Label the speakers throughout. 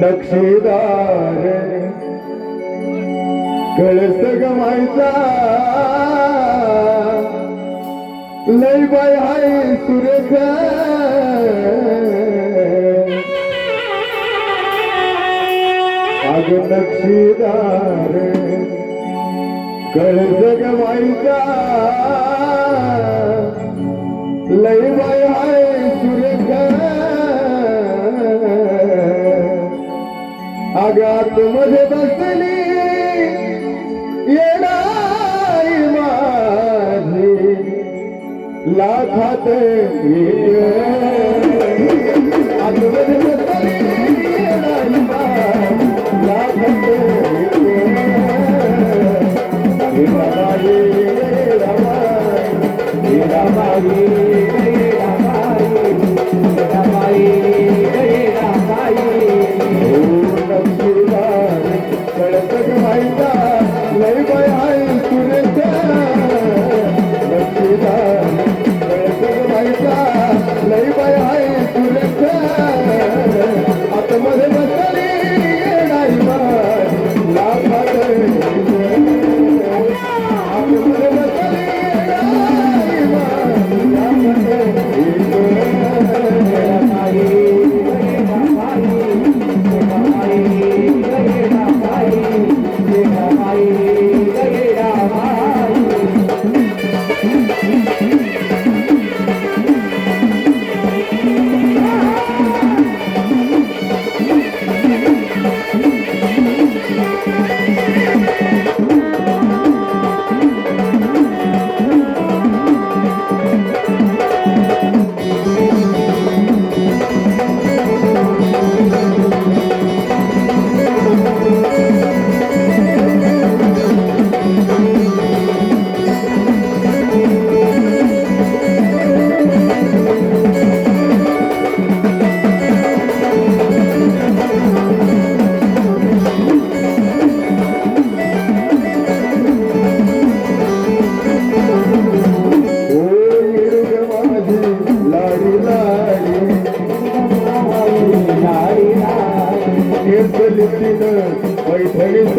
Speaker 1: नक्षीदार कळस गमायचा लय बाय हाय सुरेख अग नक्षीदार कळस गमायचा लय बाय हाय आगात मध्ये बसली येणारी माझी लाखात आतमध्ये आतमध्ये बसली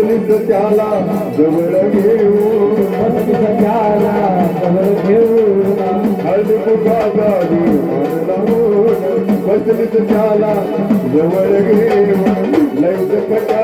Speaker 1: बसलीच त्याला जवळ घेऊ हळदी कुंकाचा मान लावून त्याला जवळ घेऊ लैत कटा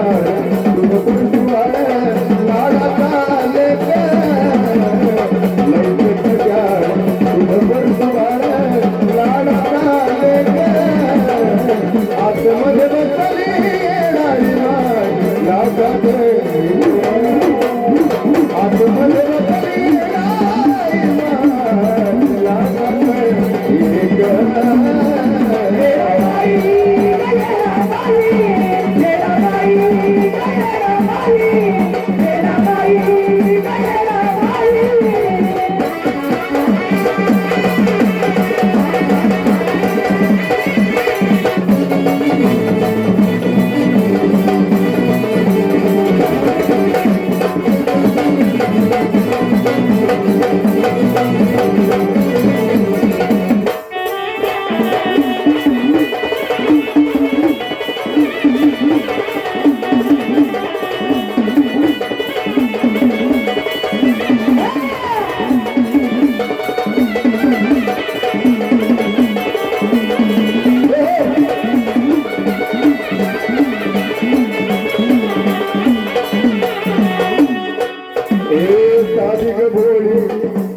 Speaker 1: साधिक भोळी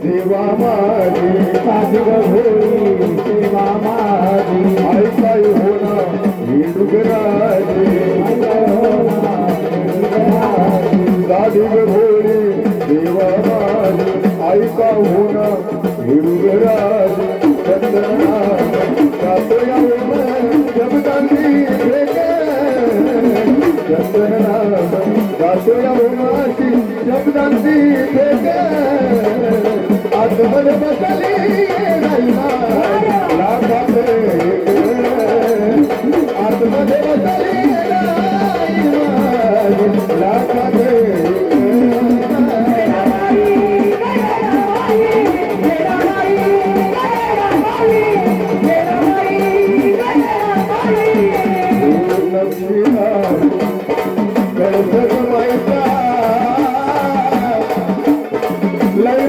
Speaker 1: देवा माझी
Speaker 2: साधिक भोळी देवा माझी.
Speaker 1: ऐकाय होणार ही डुगराजी साधिक भोळी देवा माझी ऐका होणार ही डुगराजी चंद्रना i'm Tanzania.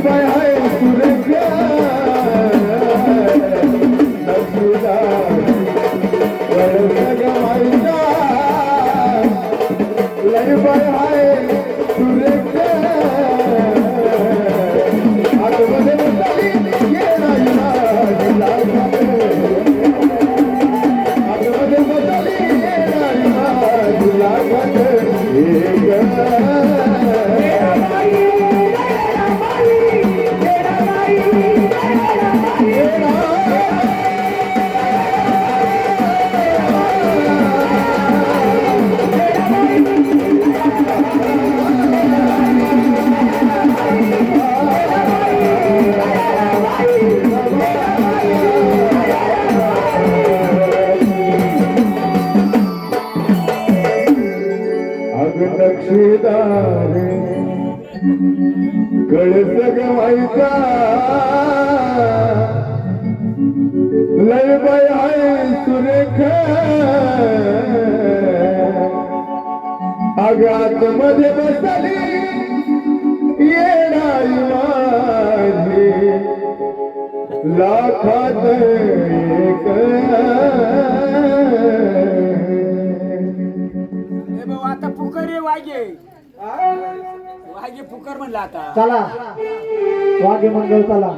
Speaker 1: लय कळस गमायचा. लय बाय आहे सुरेख. अगात मध्ये बसली. लाखात एक
Speaker 3: ए भाऊ आता पुकर रे वागे वागे पुकर म्हणला आता.
Speaker 2: चला. वाघे मंगल चला.